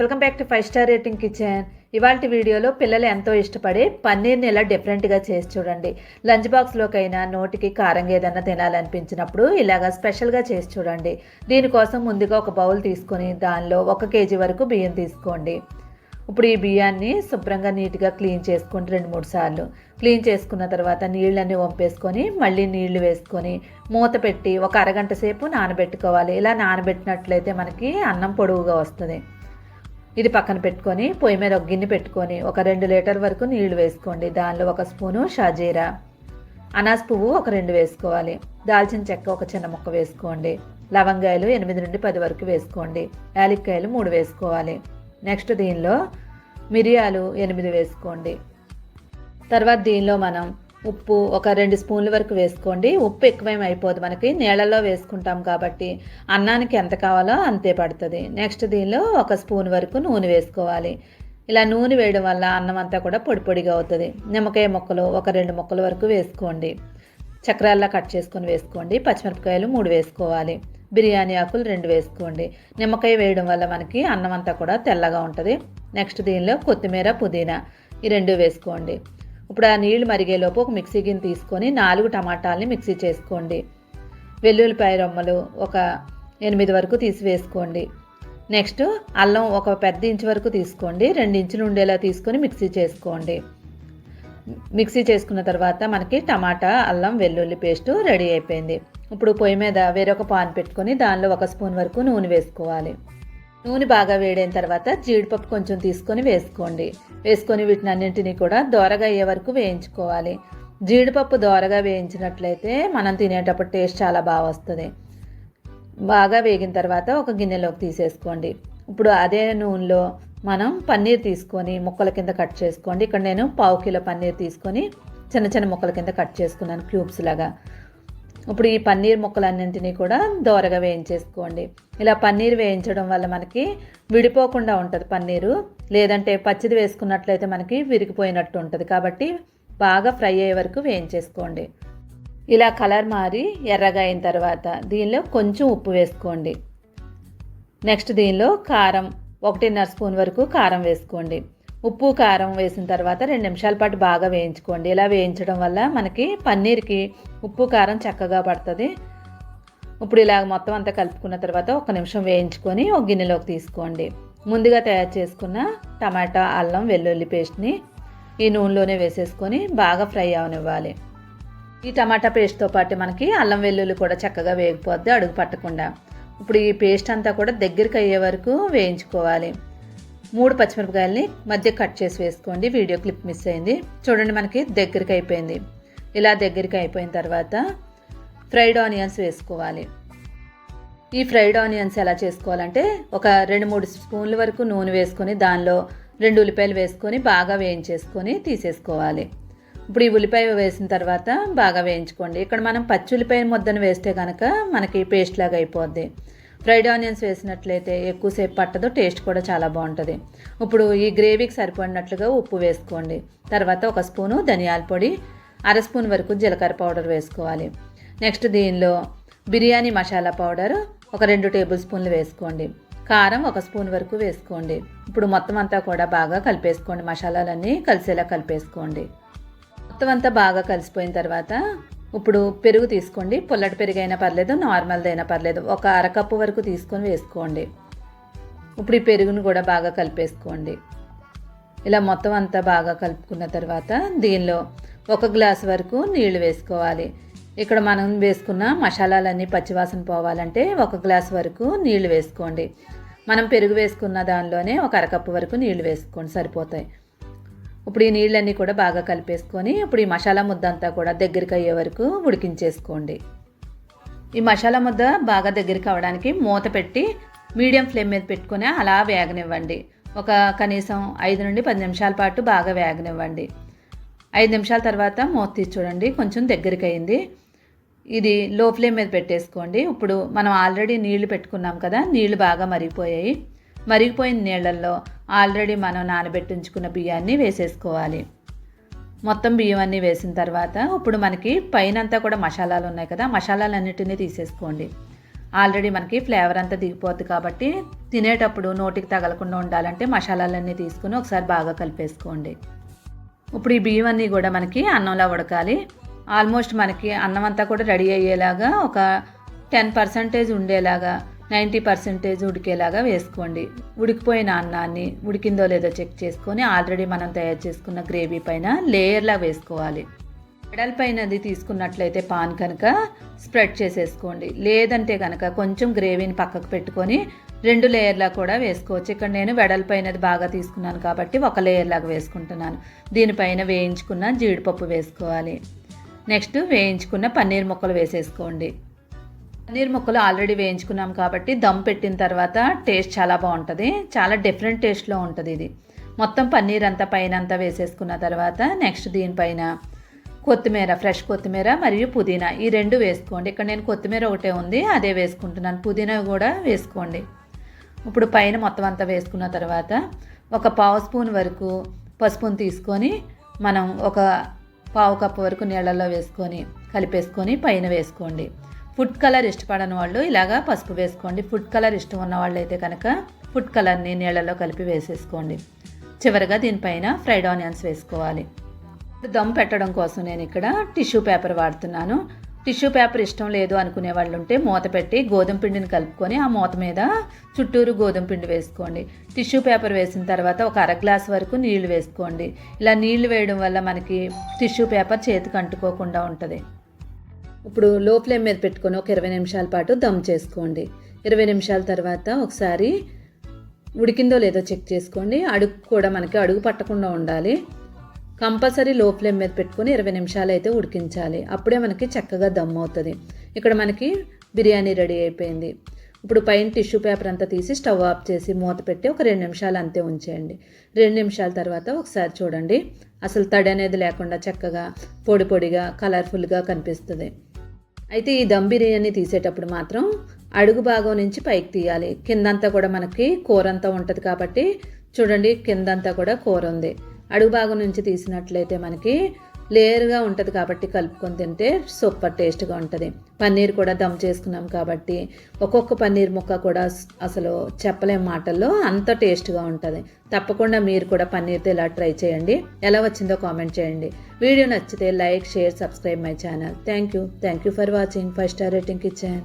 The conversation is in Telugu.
Welcome back to five star rating kitchen. ఇవాళ వీడియోలో పిల్లలు ఎంతో ఇష్టపడే పన్నీర్ని ఎలా డిఫరెంట్గా చేసి చూడండి. లంచ్ బాక్స్లోకైనా నోటికి కారంగా ఏదైనా తినాలనిపించినప్పుడు ఇలాగ స్పెషల్గా చేసి చూడండి. దీనికోసం ముందుగా ఒక బౌల్ తీసుకొని దానిలో ఒక కేజీ వరకు బియ్యం తీసుకోండి. ఇప్పుడు ఈ బియ్యాన్ని శుభ్రంగా నీట్గా క్లీన్ చేసుకోండి రెండు మూడు సార్లు. క్లీన్ చేసుకున్న తర్వాత నీళ్ళన్నీ వంపేసుకొని మళ్ళీ నీళ్ళు వేసుకొని మూత పెట్టి ఒక అరగంట సేపు నానబెట్టుకోవాలి. ఇలా నానబెట్టినట్లయితే మనకి అన్నం పొడువుగా వస్తుంది. ఇది పక్కన పెట్టుకొని పొయ్యి మీద ఒక గిన్నె పెట్టుకొని ఒక రెండు లీటర్ వరకు నీళ్ళు వేసుకోండి. దానిలో ఒక స్పూను షాజీరా అనాస్ పువ్వు ఒక రెండు వేసుకోవాలి. దాల్చిన చెక్క ఒక చిన్న ముక్క వేసుకోండి. లవంగాయలు ఎనిమిది నుండి పది వరకు వేసుకోండి. యాలక్కాయలు మూడు వేసుకోవాలి. నెక్స్ట్ దీనిలో మిరియాలు ఎనిమిది వేసుకోండి. తర్వాత దీనిలో మనం ఉప్పు ఒక రెండు స్పూన్ల వరకు వేసుకోండి. ఉప్పు ఎక్కువేం అయిపోదు మనకి. నీళ్ళల్లో వేసుకుంటాం కాబట్టి అన్నానికి ఎంత కావాలో అంతే పడుతుంది. నెక్స్ట్ దీనిలో ఒక స్పూన్ వరకు నూనె వేసుకోవాలి. ఇలా నూనె వేయడం వల్ల అన్నం అంతా కూడా పొడి పొడిగా అవుతుంది. నిమ్మకాయ ముక్కలు ఒక రెండు ముక్కల వరకు వేసుకోండి. చక్రాల్లా కట్ చేసుకొని వేసుకోండి. పచ్చిమిరపకాయలు మూడు వేసుకోవాలి. బిర్యానీ ఆకులు రెండు వేసుకోండి. నిమ్మకాయ వేయడం వల్ల మనకి అన్నం అంతా కూడా తెల్లగా ఉంటుంది. నెక్స్ట్ దీనిలో కొత్తిమీర పుదీనా ఈ రెండు వేసుకోండి. ఇప్పుడు ఆ నీళ్ళు మరిగేలోపు ఒక మిక్సీ గిన్నె తీసుకొని నాలుగు టమాటాలని మిక్సీ చేసుకోండి. వెల్లుల్లిపాయ రొమ్మలు ఒక ఎనిమిది వరకు తీసి వేసుకోండి. నెక్స్ట్ అల్లం ఒక పెద్ద ఇంచు వరకు తీసుకోండి. రెండు ఇంచులు ఉండేలా తీసుకొని మిక్సీ చేసుకోండి. మిక్సీ చేసుకున్న తర్వాత మనకి టమాటా అల్లం వెల్లుల్లి పేస్ట్ రెడీ అయిపోయింది. ఇప్పుడు పొయ్యి మీద వేరొక పాన్ పెట్టుకొని దానిలో ఒక స్పూన్ వరకు నూనె వేసుకోవాలి. నూనె బాగా వేడైన తర్వాత జీడిపప్పు కొంచెం తీసుకొని వేసుకోండి. వేసుకొని వీటిని అన్నింటినీ కూడా దోరగా అయ్యే వరకు వేయించుకోవాలి. జీడిపప్పు దోరగా వేయించినట్లయితే మనం తినేటప్పుడు టేస్ట్ చాలా బాగా వస్తుంది. బాగా వేగిన తర్వాత ఒక గిన్నెలోకి తీసేసుకోండి. ఇప్పుడు అదే నూనెలో మనం పన్నీర్ తీసుకొని ముక్కల కింద కట్ చేసుకోండి. ఇక్కడ నేను పావు కిలో పన్నీర్ తీసుకొని చిన్న చిన్న ముక్కల కింద కట్ చేసుకున్నాను క్యూబ్స్ లాగా. ఇప్పుడు ఈ పన్నీర్ ముక్కలన్నింటినీ కూడా దోరగా వేయించేసుకోండి. ఇలా పన్నీర్ వేయించడం వల్ల మనకి విడిపోకుండా ఉంటుంది పన్నీరు. లేదంటే పచ్చిది వేసుకున్నట్లయితే మనకి విరిగిపోయినట్టు ఉంటుంది. కాబట్టి బాగా ఫ్రై అయ్యే వరకు వేయించేసుకోండి. ఇలా కలర్ మారి ఎర్రగా అయిన తర్వాత దీనిలో కొంచెం ఉప్పు వేసుకోండి. నెక్స్ట్ దీనిలో కారం ఒకటిన్నర స్పూన్ వరకు కారం వేసుకోండి. ఉప్పు కారం వేసిన తర్వాత రెండు నిమిషాల పాటు బాగా వేయించుకోండి. ఇలా వేయించడం వల్ల మనకి పన్నీర్కి ఉప్పు కారం చక్కగా పడుతుంది. ఇప్పుడు ఇలా మొత్తం అంతా కలుపుకున్న తర్వాత ఒక నిమిషం వేయించుకొని ఒక గిన్నెలోకి తీసుకోండి. ముందుగా తయారు చేసుకున్న టమాటా అల్లం వెల్లుల్లి పేస్ట్ని ఈ నూనెలోనే వేసేసుకొని బాగా ఫ్రై అవనివ్వాలి. ఈ టమాటా పేస్ట్తో పాటు మనకి అల్లం వెల్లుల్లి కూడా చక్కగా వేగిపోద్ది అడుగు పట్టకుండా. ఇప్పుడు ఈ పేస్ట్ అంతా కూడా దగ్గరికి అయ్యే వరకు వేయించుకోవాలి. మూడు పచ్చిమిరపకాయలని మధ్య కట్ చేసి వేసుకోండి. వీడియో క్లిప్ మిస్ అయింది. చూడండి మనకి దగ్గరికి అయిపోయింది. ఇలా దగ్గరికి అయిపోయిన తర్వాత ఫ్రైడ్ ఆనియన్స్ వేసుకోవాలి. ఈ ఫ్రైడ్ ఆనియన్స్ ఎలా చేసుకోవాలంటే ఒక రెండు మూడు స్పూన్ల వరకు నూనె వేసుకొని దానిలో రెండు ఉల్లిపాయలు వేసుకొని బాగా వేయించేసుకొని తీసేసుకోవాలి. ఇప్పుడు ఈ ఉల్లిపాయ వేసిన తర్వాత బాగా వేయించుకోండి. ఇక్కడ మనం పచ్చి ఉల్లిపాయ ముద్దను వేస్తే కనుక మనకి పేస్ట్ లాగా అయిపోద్ది. ఫ్రైడ్ ఆనియన్స్ వేసినట్లయితే ఎక్కువసేపు పట్టదు టేస్ట్ కూడా చాలా బాగుంటుంది. ఇప్పుడు ఈ గ్రేవీకి సరిపడినట్లుగా ఉప్పు వేసుకోండి. తర్వాత ఒక స్పూను ధనియాల పొడి అర స్పూన్ వరకు జీలకర్ర పౌడర్ వేసుకోవాలి. నెక్స్ట్ దీనిలో బిర్యానీ మసాలా పౌడర్ ఒక రెండు టేబుల్ స్పూన్లు వేసుకోండి. కారం ఒక స్పూన్ వరకు వేసుకోండి. ఇప్పుడు మొత్తం అంతా కూడా బాగా కలిపేసుకోండి. మసాలాలన్నీ కలిసేలా కలిపేసుకోండి. మొత్తం అంతా బాగా కలిసిపోయిన తర్వాత ఇప్పుడు పెరుగు తీసుకోండి. పుల్లటి పెరుగు అయినా పర్లేదు నార్మల్దైనా పర్లేదు. ఒక అరకప్పు వరకు తీసుకొని వేసుకోండి. ఇప్పుడు ఈ పెరుగును కూడా బాగా కలిపేసుకోండి. ఇలా మొత్తం అంతా బాగా కలుపుకున్న తర్వాత దీనిలో ఒక గ్లాస్ వరకు నీళ్ళు వేసుకోవాలి. ఇక్కడ మనం వేసుకున్న మసాలాలన్నీ పచ్చివాసన పోవాలంటే ఒక గ్లాస్ వరకు నీళ్ళు వేసుకోండి. మనం పెరుగు వేసుకున్న దానిలోనే ఒక అరకప్పు వరకు నీళ్ళు వేసుకోండి. సరిపోతాయి. ఇప్పుడు ఈ నీళ్ళన్నీ కూడా బాగా కలిపేసుకొని ఇప్పుడు ఈ మసాలా ముద్ద అంతా కూడా దగ్గరికి అయ్యే వరకు ఉడికించేసుకోండి. ఈ మసాలా ముద్ద బాగా దగ్గరికి అవ్వడానికి మూత పెట్టి మీడియం ఫ్లేమ్ మీద పెట్టుకొని అలా వేగనివ్వండి. ఒక కనీసం ఐదు నుండి పది నిమిషాల పాటు బాగా వేగనివ్వండి. ఐదు నిమిషాల తర్వాత మూత తీసి చూడండి కొంచెం దగ్గరికి అయింది. ఇది లో ఫ్లేమ్ మీద పెట్టేసుకోండి. ఇప్పుడు మనం ఆల్రెడీ నీళ్ళు పెట్టుకున్నాం కదా నీళ్ళు బాగా మరిగిపోయాయి. మరిగిపోయిన నీళ్ళల్లో ఆల్రెడీ మనం నానబెట్టి ఉంచుకున్న బియ్యాన్ని వేసేసుకోవాలి. మొత్తం బియ్యం అన్నీ వేసిన తర్వాత ఇప్పుడు మనకి పైన అంతా కూడా మసాలాలు ఉన్నాయి కదా మసాలాలన్నిటినీ తీసేసుకోండి. ఆల్రెడీ మనకి ఫ్లేవర్ అంతా దిగిపోద్ది కాబట్టి తినేటప్పుడు నోటికి తగలకుండా ఉండాలంటే మసాలాలన్నీ తీసుకుని ఒకసారి బాగా కలిపేసుకోండి. ఇప్పుడు ఈ బియ్యం అన్నీ కూడా మనకి అన్నంలో ఉడకాలి. ఆల్మోస్ట్ మనకి అన్నం అంతా కూడా రెడీ అయ్యేలాగా ఒక టెన్ పర్సెంటేజ్ ఉండేలాగా నైంటీ పర్సెంటేజ్ ఉడికేలాగా వేసుకోండి. ఉడికిపోయిన అన్నాన్ని ఉడికిందో లేదో చెక్ చేసుకొని ఆల్రెడీ మనం తయారు చేసుకున్న గ్రేవీ పైన లేయర్లా వేసుకోవాలి. వెడల్పైనది తీసుకున్నట్లయితే పాన్ కనుక స్ప్రెడ్ చేసేసుకోండి. లేదంటే కనుక కొంచెం గ్రేవీని పక్కకు పెట్టుకొని రెండు లేయర్లా కూడా వేసుకోవచ్చు. ఇక్కడ నేను వెడల్పైనది బాగా తీసుకున్నాను కాబట్టి ఒక లేయర్లాగా వేసుకుంటున్నాను. దీనిపైన వేయించుకున్న జీడిపప్పు వేసుకోవాలి. నెక్స్ట్ వేయించుకున్న పన్నీర్ ముక్కలు వేసేసుకోండి. పన్నీర్ ముక్కలు ఆల్రెడీ వేయించుకున్నాం కాబట్టి దమ్ పెట్టిన తర్వాత టేస్ట్ చాలా బాగుంటుంది. చాలా డిఫరెంట్ టేస్ట్లో ఉంటుంది ఇది. మొత్తం పన్నీర్ అంతా పైన అంతా వేసేసుకున్న తర్వాత నెక్స్ట్ దీనిపైన కొత్తిమీర ఫ్రెష్ కొత్తిమీర మరియు పుదీనా ఈ రెండు వేసుకోండి. ఇక్కడ నేను కొత్తిమీర ఒకటే ఉంది అదే వేసుకుంటున్నాను. పుదీనా కూడా వేసుకోండి. ఇప్పుడు పైన మొత్తం అంతా వేసుకున్న తర్వాత ఒక పావు స్పూన్ వరకు పసుపును తీసుకొని మనం ఒక పావు కప్పు వరకు నీళ్ళల్లో వేసుకొని కలిపేసుకొని పైన వేసుకోండి. ఫుడ్ కలర్ ఇష్టపడని వాళ్ళు ఇలాగా పసుపు వేసుకోండి. ఫుడ్ కలర్ ఇష్టం ఉన్న వాళ్ళు అయితే కనుక ఫుడ్ కలర్ని నీళ్ళలో కలిపి వేసేసుకోండి. చివరిగా దీనిపైన ఫ్రైడ్ ఆనియన్స్ వేసుకోవాలి. దమ్ పెట్టడం కోసం నేను ఇక్కడ టిష్యూ పేపర్ వాడుతున్నాను. టిష్యూ పేపర్ ఇష్టం లేదు అనుకునే వాళ్ళు ఉంటే మూత పెట్టి గోధుమ పిండిని కలుపుకొని ఆ మూత మీద చుట్టూరు గోధుమ పిండి వేసుకోండి. టిష్యూ పేపర్ వేసిన తర్వాత ఒక అర గ్లాస్ వరకు నీళ్ళు వేసుకోండి. ఇలా నీళ్ళు వేయడం వల్ల మనకి టిష్యూ పేపర్ చేతికి అంటుకోకుండా ఉంటుంది. ఇప్పుడు లో ఫ్లేమ్ మీద పెట్టుకొని ఒక ఇరవై నిమిషాల పాటు దమ్ చేసుకోండి. ఇరవై నిమిషాల తర్వాత ఒకసారి ఉడికిందో లేదో చెక్ చేసుకోండి. అడుగు కూడా మనకి అడుగు పట్టకుండా ఉండాలి. కంపల్సరీ లో ఫ్లేమ్ మీద పెట్టుకొని ఇరవై నిమిషాలు అయితే ఉడికించాలి. అప్పుడే మనకి చక్కగా దమ్ అవుతుంది. ఇక్కడ మనకి బిర్యానీ రెడీ అయిపోయింది. ఇప్పుడు పైన టిష్యూ పేపర్ అంతా తీసి స్టవ్ ఆఫ్ చేసి మూత పెట్టి ఒక రెండు నిమిషాలు అంతే ఉంచేయండి. రెండు నిమిషాల తర్వాత ఒకసారి చూడండి. అసలు తడి అనేది లేకుండా చక్కగా పొడి పొడిగా కలర్ఫుల్గా కనిపిస్తుంది. అయితే ఈ దమ్ బిర్యానీ తీసేటప్పుడు మాత్రం అడుగు భాగం నుంచి పైకి తీయాలి. కిందంతా కూడా మనకి కూర అంతా ఉంటుంది కాబట్టి చూడండి కిందంతా కూడా కూర ఉంది. అడుగు భాగం నుంచి తీసినట్లయితే మనకి లేయర్గా ఉంటుంది కాబట్టి కలుపుకొని తింటే సూపర్ టేస్ట్గా ఉంటుంది. పన్నీర్ కూడా దమ్ చేసుకున్నాం కాబట్టి ఒక్కొక్క పన్నీర్ ముక్క కూడా అసలు చెప్పలేం మాటల్లో అంత టేస్ట్గా ఉంటుంది. తప్పకుండా మీరు కూడా పన్నీర్తో ఇలా ట్రై చేయండి. ఎలా వచ్చిందో కామెంట్ చేయండి. వీడియో నచ్చితే like share subscribe my channel. Thank you thank you for watching. Five star rating kitchen